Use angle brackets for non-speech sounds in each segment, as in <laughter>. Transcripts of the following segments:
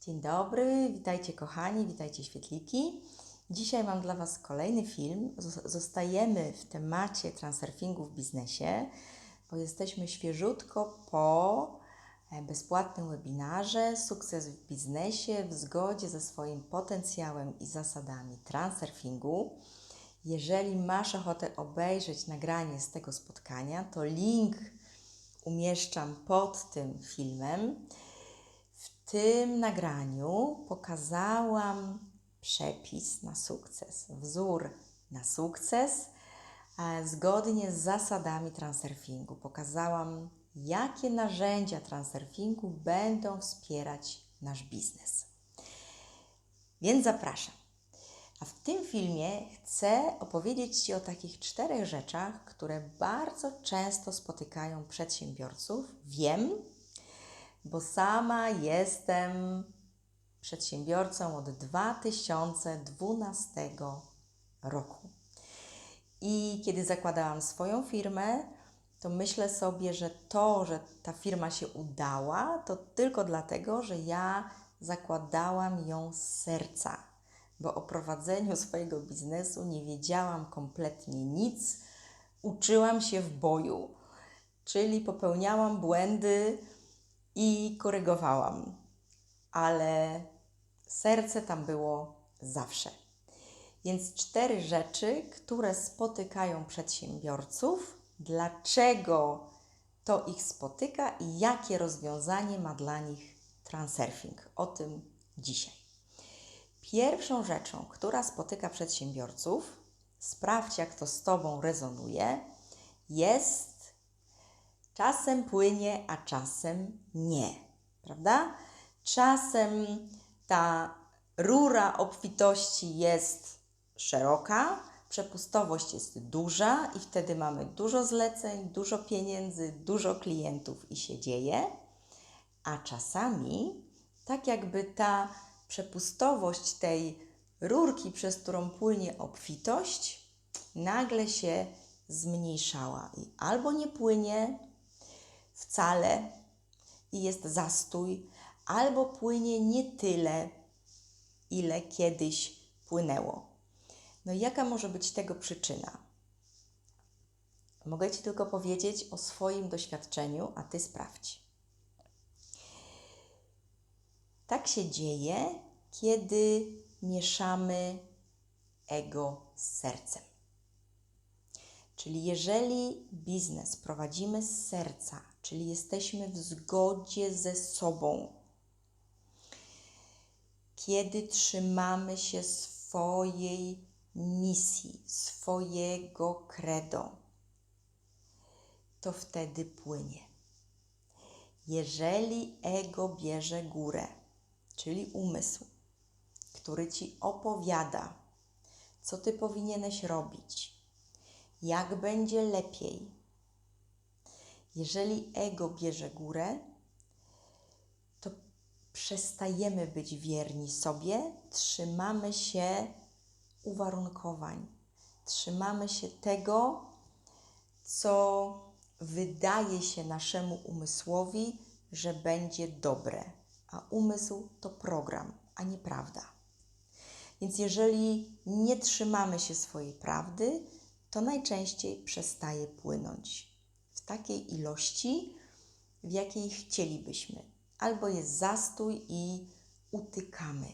Dzień dobry, witajcie kochani, witajcie świetliki. Dzisiaj mam dla Was kolejny film. Zos- Zostajemy w temacie transurfingu w biznesie, bo jesteśmy świeżutko po e, bezpłatnym webinarze Sukces w biznesie w zgodzie ze swoim potencjałem i zasadami transurfingu. Jeżeli masz ochotę obejrzeć nagranie z tego spotkania, to link umieszczam pod tym filmem. Tym nagraniu pokazałam przepis na sukces, wzór na sukces, e, zgodnie z zasadami transurfingu. Pokazałam, jakie narzędzia transurfingu będą wspierać nasz biznes. Więc zapraszam. A w tym filmie chcę opowiedzieć Ci o takich czterech rzeczach, które bardzo często spotykają przedsiębiorców. Wiem, bo sama jestem przedsiębiorcą od 2012 roku. I kiedy zakładałam swoją firmę, to myślę sobie, że to, że ta firma się udała, to tylko dlatego, że ja zakładałam ją z serca, bo o prowadzeniu <laughs> swojego biznesu nie wiedziałam kompletnie nic. Uczyłam się w boju, czyli popełniałam błędy i korygowałam, ale serce tam było zawsze. Więc cztery rzeczy, które spotykają przedsiębiorców, dlaczego to ich spotyka i jakie rozwiązanie ma dla nich transurfing. O tym dzisiaj. Pierwszą rzeczą, która spotyka przedsiębiorców, sprawdź jak to z Tobą rezonuje, jest czasem płynie, a czasem nie, prawda? Czasem ta rura obfitości jest szeroka, przepustowość jest duża i wtedy mamy dużo zleceń, dużo pieniędzy, dużo klientów i się dzieje, a czasami tak jakby ta przepustowość tej rurki, przez którą płynie obfitość, nagle się zmniejszała i albo nie płynie wcale i jest zastój, albo płynie nie tyle, ile kiedyś płynęło. No jaka może być tego przyczyna? Mogę Ci tylko powiedzieć o swoim doświadczeniu, a Ty sprawdź. Tak się dzieje, kiedy mieszamy ego z sercem. Czyli jeżeli biznes prowadzimy z serca, czyli jesteśmy w zgodzie ze sobą, kiedy trzymamy się swojej misji, swojego credo, to wtedy płynie. Jeżeli ego bierze górę, czyli umysł, który ci opowiada, co ty powinieneś robić, jak będzie lepiej. Jeżeli ego bierze górę, to przestajemy być wierni sobie, trzymamy się uwarunkowań, trzymamy się tego, co wydaje się naszemu umysłowi, że będzie dobre, a umysł to program, a nie prawda. Więc jeżeli nie trzymamy się swojej prawdy, to najczęściej przestaje płynąć takiej ilości, w jakiej chcielibyśmy, albo jest zastój i utykamy.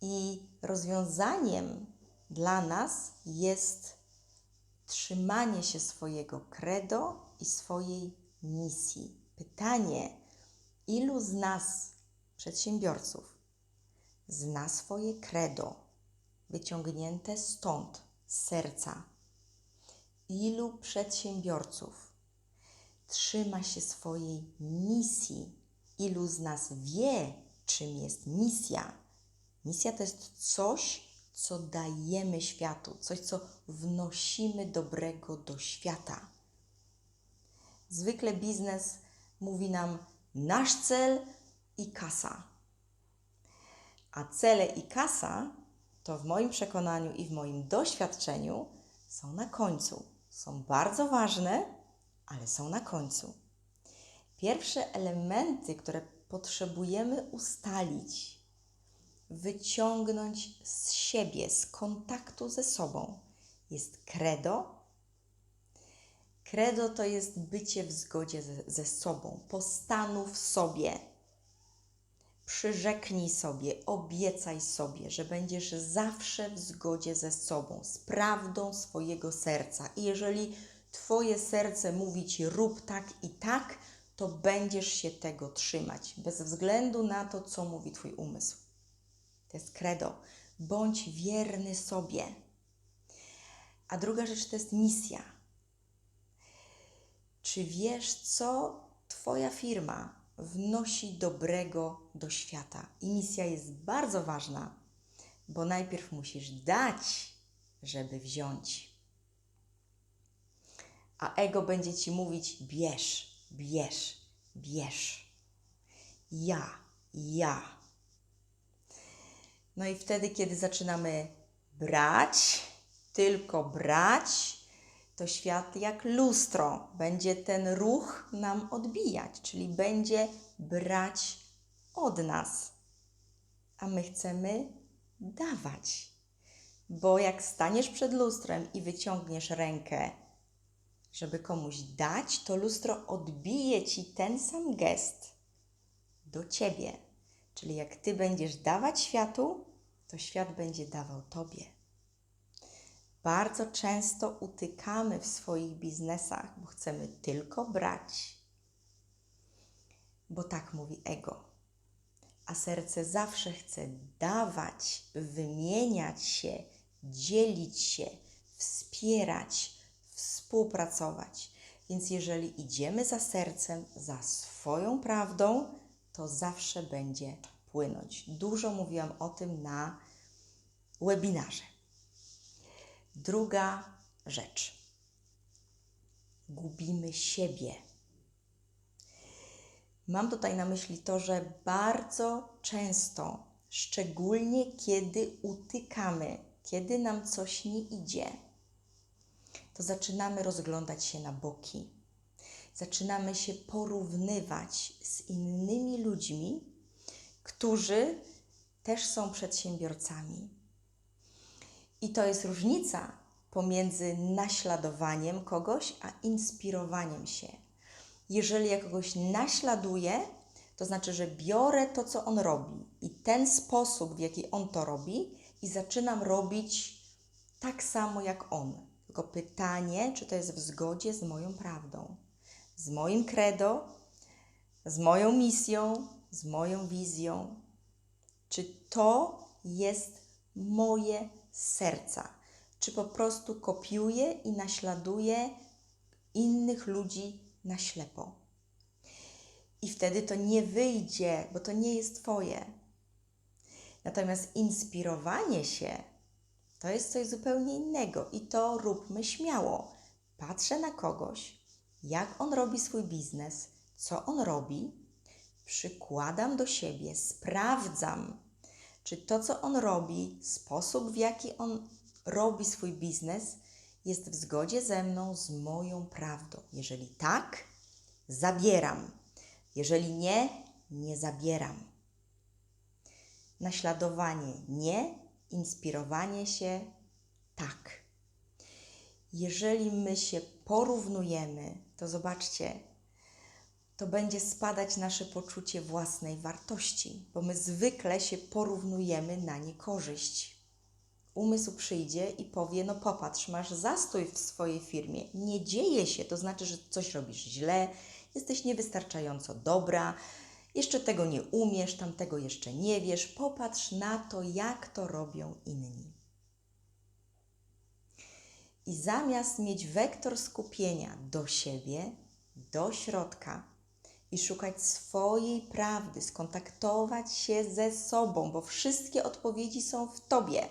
I rozwiązaniem dla nas jest trzymanie się swojego credo i swojej misji. Pytanie, ilu z nas, przedsiębiorców, zna swoje credo, wyciągnięte stąd, z serca? Ilu przedsiębiorców trzyma się swojej misji? Ilu z nas wie, czym jest misja? Misja to jest coś, co dajemy światu, coś, co wnosimy dobrego do świata. Zwykle biznes mówi nam nasz cel i kasa. A cele i kasa to w moim przekonaniu i w moim doświadczeniu są na końcu. Są bardzo ważne, ale są na końcu. Pierwsze elementy, które potrzebujemy ustalić, wyciągnąć z siebie, z kontaktu ze sobą, jest credo. Credo to jest bycie w zgodzie ze, ze sobą. Postanów sobie, przyrzeknij sobie, obiecaj sobie, że będziesz zawsze w zgodzie ze sobą, z prawdą swojego serca. I jeżeli Twoje serce mówi Ci rób tak i tak, to będziesz się tego trzymać, bez względu na to, co mówi Twój umysł. To jest credo. Bądź wierny sobie. A druga rzecz to jest misja. Czy wiesz, co Twoja firma wnosi dobrego do świata? I misja jest bardzo ważna, bo najpierw musisz dać, żeby wziąć. A ego będzie ci mówić: bierz, bierz, bierz. Ja, ja. No i wtedy, kiedy zaczynamy brać, tylko brać, to świat jak lustro będzie ten ruch nam odbijać, czyli będzie brać od nas. A my chcemy dawać. Bo jak staniesz przed lustrem i wyciągniesz rękę, żeby komuś dać, to lustro odbije ci ten sam gest do ciebie. Czyli jak ty będziesz dawać światu, to świat będzie dawał tobie. Bardzo często utykamy w swoich biznesach, bo chcemy tylko brać, bo tak mówi ego. A serce zawsze chce dawać, wymieniać się, dzielić się, wspierać, współpracować. Więc jeżeli idziemy za sercem, za swoją prawdą, to zawsze będzie płynąć. Dużo mówiłam o tym na webinarze. Druga rzecz. Gubimy siebie. Mam tutaj na myśli to, że bardzo często, szczególnie kiedy utykamy, kiedy nam coś nie idzie, to zaczynamy rozglądać się na boki. Zaczynamy się porównywać z innymi ludźmi, którzy też są przedsiębiorcami. I to jest różnica pomiędzy naśladowaniem kogoś, a inspirowaniem się. Jeżeli ja kogoś naśladuję, to znaczy, że biorę to, co on robi i ten sposób, w jaki on to robi, i zaczynam robić tak samo jak on. Tylko pytanie, czy to jest w zgodzie z moją prawdą, z moim credo, z moją misją, z moją wizją. Czy to jest moje serca? Czy po prostu kopiuję i naśladuję innych ludzi na ślepo? I wtedy to nie wyjdzie, bo to nie jest Twoje. Natomiast inspirowanie się to jest coś zupełnie innego i to róbmy śmiało. Patrzę na kogoś, jak on robi swój biznes, co on robi, przykładam do siebie, sprawdzam, czy to, co on robi, sposób, w jaki on robi swój biznes, jest w zgodzie ze mną, z moją prawdą. Jeżeli tak, zabieram. Jeżeli nie, nie zabieram. Naśladowanie nie, inspirowanie się tak. Jeżeli my się porównujemy, to zobaczcie, to będzie spadać nasze poczucie własnej wartości, bo my zwykle się porównujemy na niekorzyść. Umysł przyjdzie i powie: No, popatrz, masz zastój w swojej firmie, nie dzieje się, to znaczy, że coś robisz źle, jesteś niewystarczająco dobra, jeszcze tego nie umiesz, tamtego jeszcze nie wiesz. Popatrz na to, jak to robią inni. I zamiast mieć wektor skupienia do siebie, do środka i szukać swojej prawdy, skontaktować się ze sobą, bo wszystkie odpowiedzi są w tobie,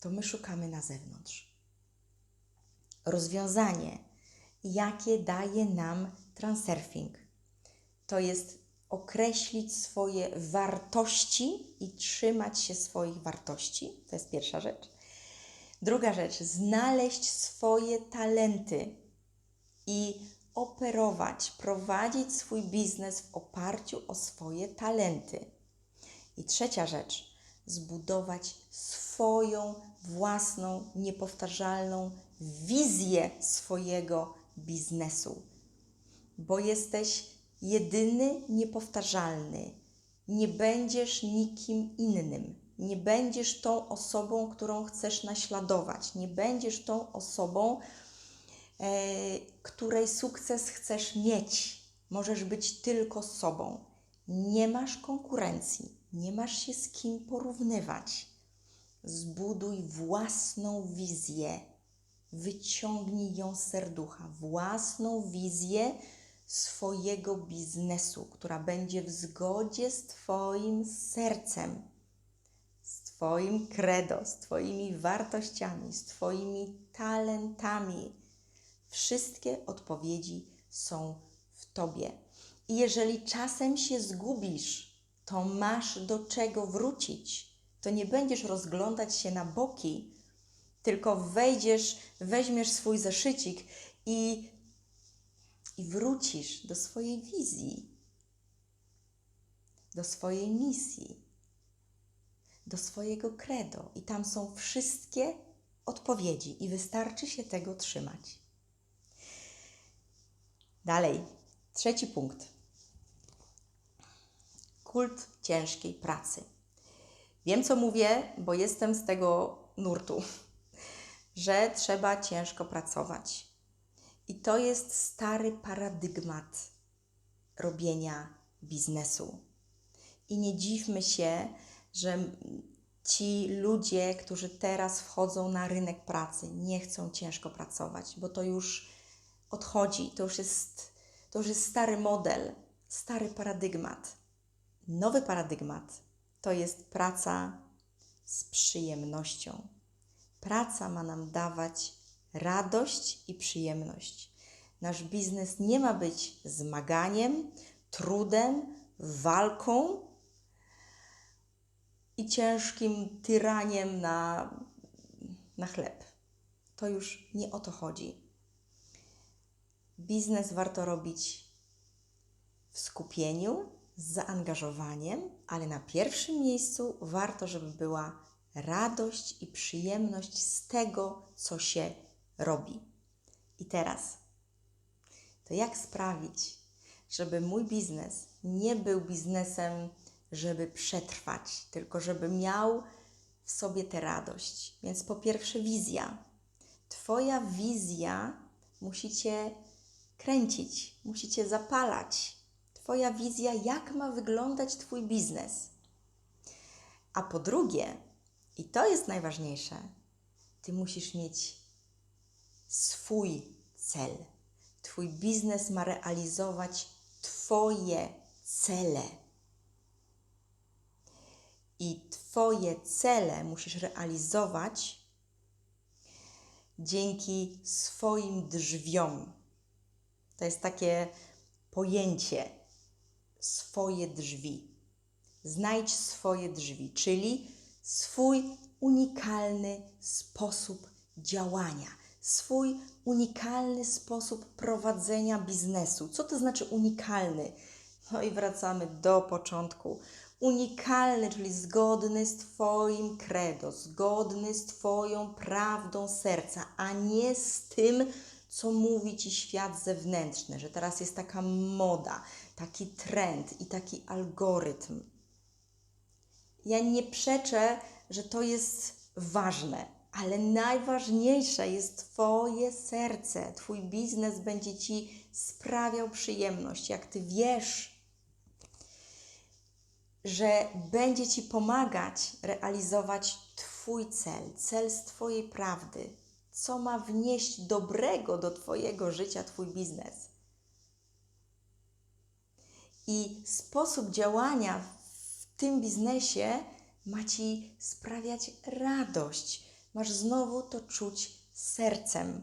to my szukamy na zewnątrz. Rozwiązanie, jakie daje nam transurfing, to jest określić swoje wartości i trzymać się swoich wartości. To jest pierwsza rzecz. Druga rzecz, znaleźć swoje talenty i operować, prowadzić swój biznes w oparciu o swoje talenty. I trzecia rzecz, zbudować swoją własną, niepowtarzalną wizję swojego biznesu, bo jesteś jedyny, niepowtarzalny. Nie będziesz nikim innym. Nie będziesz tą osobą, którą chcesz naśladować. Nie będziesz tą osobą, której sukces chcesz mieć. Możesz być tylko sobą. Nie masz konkurencji, nie masz się z kim porównywać. Zbuduj własną wizję, wyciągnij ją z serducha, własną wizję swojego biznesu, która będzie w zgodzie z Twoim sercem, z Twoim credo, z Twoimi wartościami, z Twoimi talentami. Wszystkie odpowiedzi są w Tobie. I jeżeli czasem się zgubisz, to masz do czego wrócić. To nie będziesz rozglądać się na boki, tylko wejdziesz, weźmiesz swój zeszycik i, i wrócisz do swojej wizji, do swojej misji, do swojego credo. I tam są wszystkie odpowiedzi, i wystarczy się tego trzymać. Dalej, trzeci punkt. Kult ciężkiej pracy. Wiem, co mówię, bo jestem z tego nurtu <laughs> że trzeba ciężko pracować. I to jest stary paradygmat robienia biznesu. I nie dziwmy się, że ci ludzie, którzy teraz wchodzą na rynek pracy, nie chcą ciężko pracować, bo to już odchodzi, to już jest, to już jest stary model, stary paradygmat. Nowy paradygmat to jest praca z przyjemnością Praca ma nam dawać radość i przyjemność. Nasz biznes nie ma być zmaganiem, trudem, walką i ciężkim tyraniem na, na chleb. To już nie o to chodzi. Biznes warto robić w skupieniu, z zaangażowaniem, ale na pierwszym miejscu warto, żeby była radość i przyjemność z tego, co się robi. I teraz, to jak sprawić, żeby mój biznes nie był biznesem, żeby przetrwać, tylko żeby miał w sobie tę radość. Więc po pierwsze, wizja. Twoja wizja musi Cię kręcić, musi Cię zapalać. Twoja wizja, jak ma wyglądać Twój biznes. A po drugie, i to jest najważniejsze. Ty musisz mieć swój cel. Twój biznes ma realizować Twoje cele. I Twoje cele musisz realizować dzięki swoim drzwiom. To jest takie pojęcie swoje drzwi. Znajdź swoje drzwi, czyli swój unikalny sposób działania, swój unikalny sposób prowadzenia biznesu. Co to znaczy unikalny? No i wracamy do początku. Unikalny, czyli zgodny z Twoim credo, zgodny z Twoją prawdą serca, a nie z tym, co mówi Ci świat zewnętrzny, że teraz jest taka moda, taki trend i taki algorytm ja nie przeczę, że to jest ważne, ale najważniejsze jest Twoje serce. Twój biznes będzie Ci sprawiał przyjemność. Jak Ty wiesz, że będzie Ci pomagać realizować Twój cel, cel z Twojej prawdy, co ma wnieść dobrego do Twojego życia Twój biznes. I sposób działania tym biznesie ma Ci sprawiać radość. Masz znowu to czuć sercem.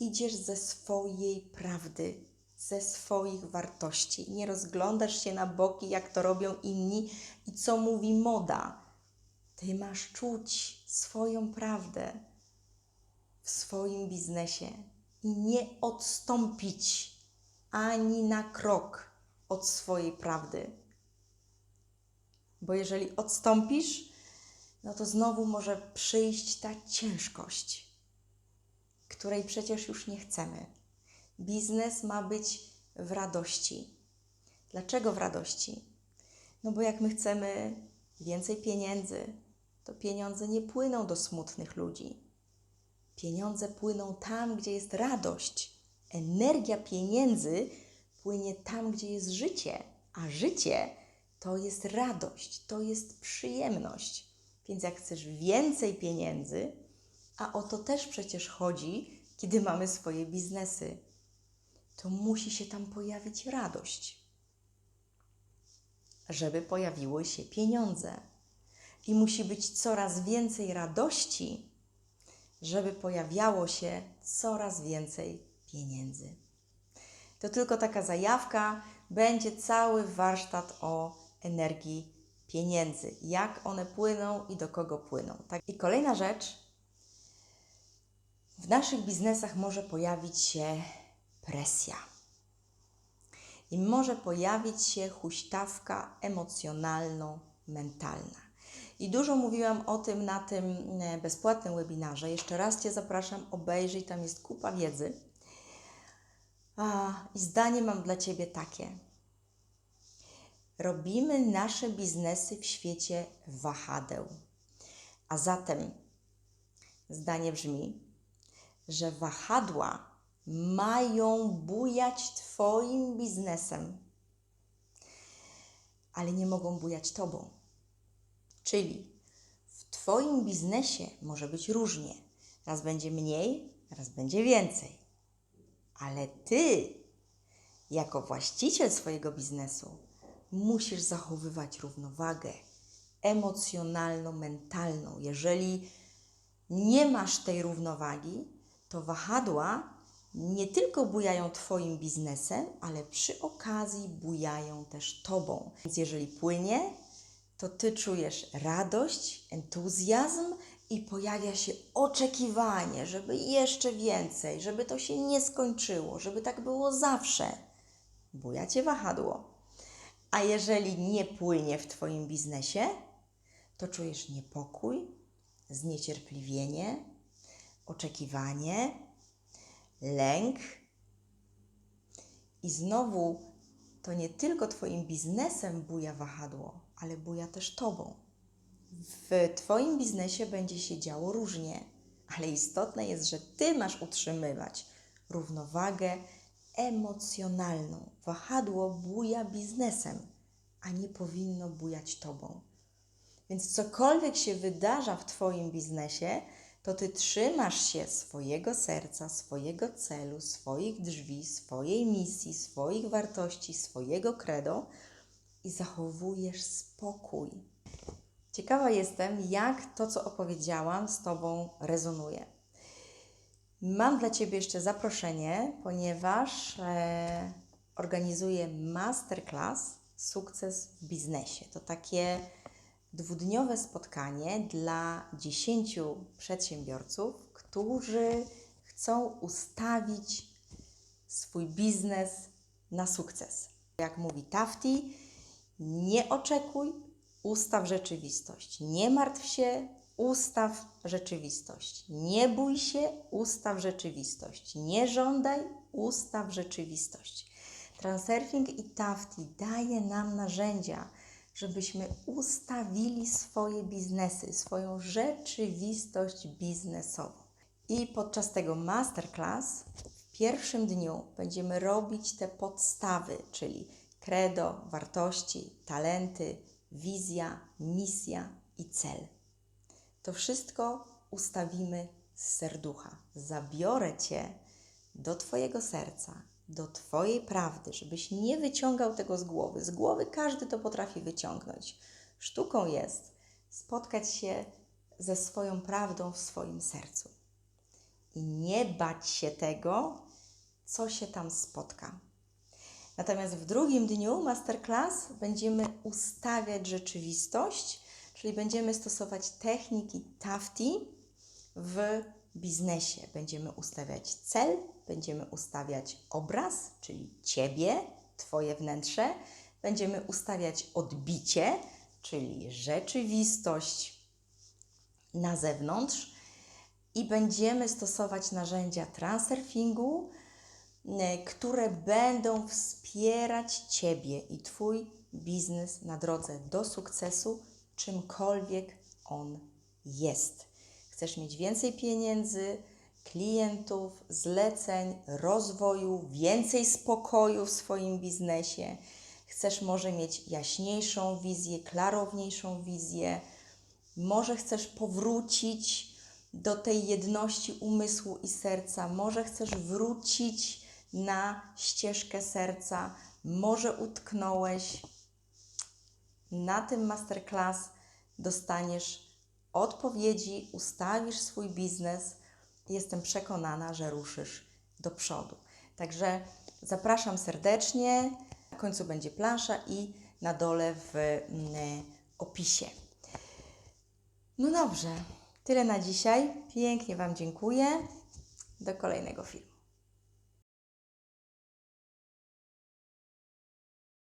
Idziesz ze swojej prawdy, ze swoich wartości. Nie rozglądasz się na boki, jak to robią inni i co mówi moda. Ty masz czuć swoją prawdę w swoim biznesie. i nie odstąpić ani na krok od swojej prawdy. Bo jeżeli odstąpisz, no to znowu może przyjść ta ciężkość, której przecież już nie chcemy. Biznes ma być w radości. Dlaczego w radości? No bo jak my chcemy więcej pieniędzy, to pieniądze nie płyną do smutnych ludzi. Pieniądze płyną tam, gdzie jest radość. Energia pieniędzy płynie tam, gdzie jest życie, a życie to jest radość, to jest przyjemność. Więc jak chcesz więcej pieniędzy, a o to też przecież chodzi, kiedy mamy swoje biznesy, to musi się tam pojawić radość, żeby pojawiły się pieniądze. I musi być coraz więcej radości, żeby pojawiało się coraz więcej pieniędzy. To tylko taka zajawka, będzie cały warsztat o energii pieniędzy, jak one płyną i do kogo płyną. Tak? I kolejna rzecz, w naszych biznesach może pojawić się presja. I może pojawić się huśtawka emocjonalno-mentalna. I dużo mówiłam o tym na tym e, bezpłatnym webinarze. Jeszcze raz Cię zapraszam, obejrzyj, tam jest kupa wiedzy. I zdanie mam dla Ciebie takie. Robimy nasze biznesy w świecie wahadeł. A zatem zdanie brzmi, że wahadła mają bujać Twoim biznesem, ale nie mogą bujać Tobą. Czyli w Twoim biznesie może być różnie. Raz będzie mniej, raz będzie więcej. Ale Ty, jako właściciel swojego biznesu, musisz zachowywać równowagę emocjonalno-mentalną. Jeżeli nie masz tej równowagi, to wahadła nie tylko bujają Twoim biznesem, ale przy okazji bujają też Tobą. Więc jeżeli płynie, to Ty czujesz radość, entuzjazm i pojawia się oczekiwanie, żeby jeszcze więcej, żeby to się nie skończyło, żeby tak było zawsze. Buja Cię wahadło. A jeżeli nie płynie w Twoim biznesie, to czujesz niepokój, zniecierpliwienie, oczekiwanie, lęk. I znowu to nie tylko Twoim biznesem buja wahadło, ale buja też Tobą. W Twoim biznesie będzie się działo różnie, ale istotne jest, że Ty masz utrzymywać równowagę emocjonalną. Wahadło buja biznesem, a nie powinno bujać Tobą. Więc cokolwiek się wydarza w Twoim biznesie, to Ty trzymasz się swojego serca, swojego celu, swoich drzwi, swojej misji, swoich wartości, swojego credo i zachowujesz spokój. Ciekawa jestem, jak to, co opowiedziałam, z Tobą rezonuje. Mam dla Ciebie jeszcze zaproszenie, ponieważ e, organizuję masterclass Sukces w biznesie. To takie dwudniowe spotkanie dla 10 przedsiębiorców, którzy chcą ustawić swój biznes na sukces. Jak mówi Tafti, nie oczekuj, ustaw rzeczywistość. Nie martw się, ustaw rzeczywistość. Nie bój się, ustaw rzeczywistość. Nie żądaj, ustaw rzeczywistość. Transurfing i Tafti daje nam narzędzia, żebyśmy ustawili swoje biznesy, swoją rzeczywistość biznesową. I podczas tego masterclass w pierwszym dniu będziemy robić te podstawy, czyli credo, wartości, talenty, wizja, misja i cel. To wszystko ustawimy z serducha. Zabiorę Cię do Twojego serca, do Twojej prawdy, żebyś nie wyciągał tego z głowy. Z głowy każdy to potrafi wyciągnąć. Sztuką jest spotkać się ze swoją prawdą w swoim sercu i nie bać się tego, co się tam spotka. Natomiast w drugim dniu masterclass będziemy ustawiać rzeczywistość, czyli będziemy stosować techniki TAFTI w biznesie. Będziemy ustawiać cel, będziemy ustawiać obraz, czyli Ciebie, Twoje wnętrze. Będziemy ustawiać odbicie, czyli rzeczywistość na zewnątrz. I będziemy stosować narzędzia transurfingu, które będą wspierać Ciebie i Twój biznes na drodze do sukcesu, czymkolwiek on jest. Chcesz mieć więcej pieniędzy, klientów, zleceń, rozwoju, więcej spokoju w swoim biznesie. Chcesz może mieć jaśniejszą wizję, klarowniejszą wizję. Może chcesz powrócić do tej jedności umysłu i serca. Może chcesz wrócić na ścieżkę serca. Może utknąłeś. Na tym masterclass dostaniesz odpowiedzi, ustawisz swój biznes. Jestem przekonana, że ruszysz do przodu. Także zapraszam serdecznie. Na końcu będzie plansza i na dole w mm, opisie. No dobrze, tyle na dzisiaj. Pięknie Wam dziękuję. Do kolejnego filmu.